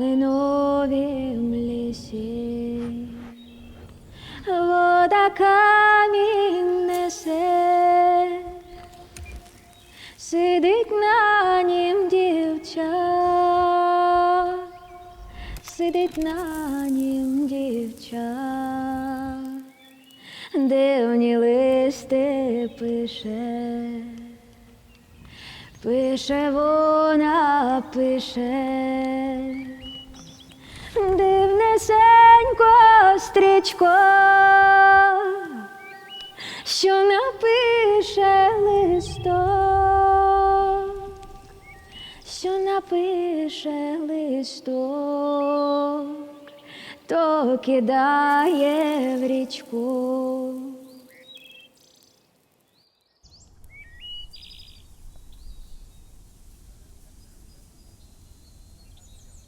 калиновім лісі, вода камінь несе, сидить на нім дівча, сидить на нім дівча, дивні листи пише. Пише вона, пише, стрічко, що напише листок, що напише листок, то кидає в річку.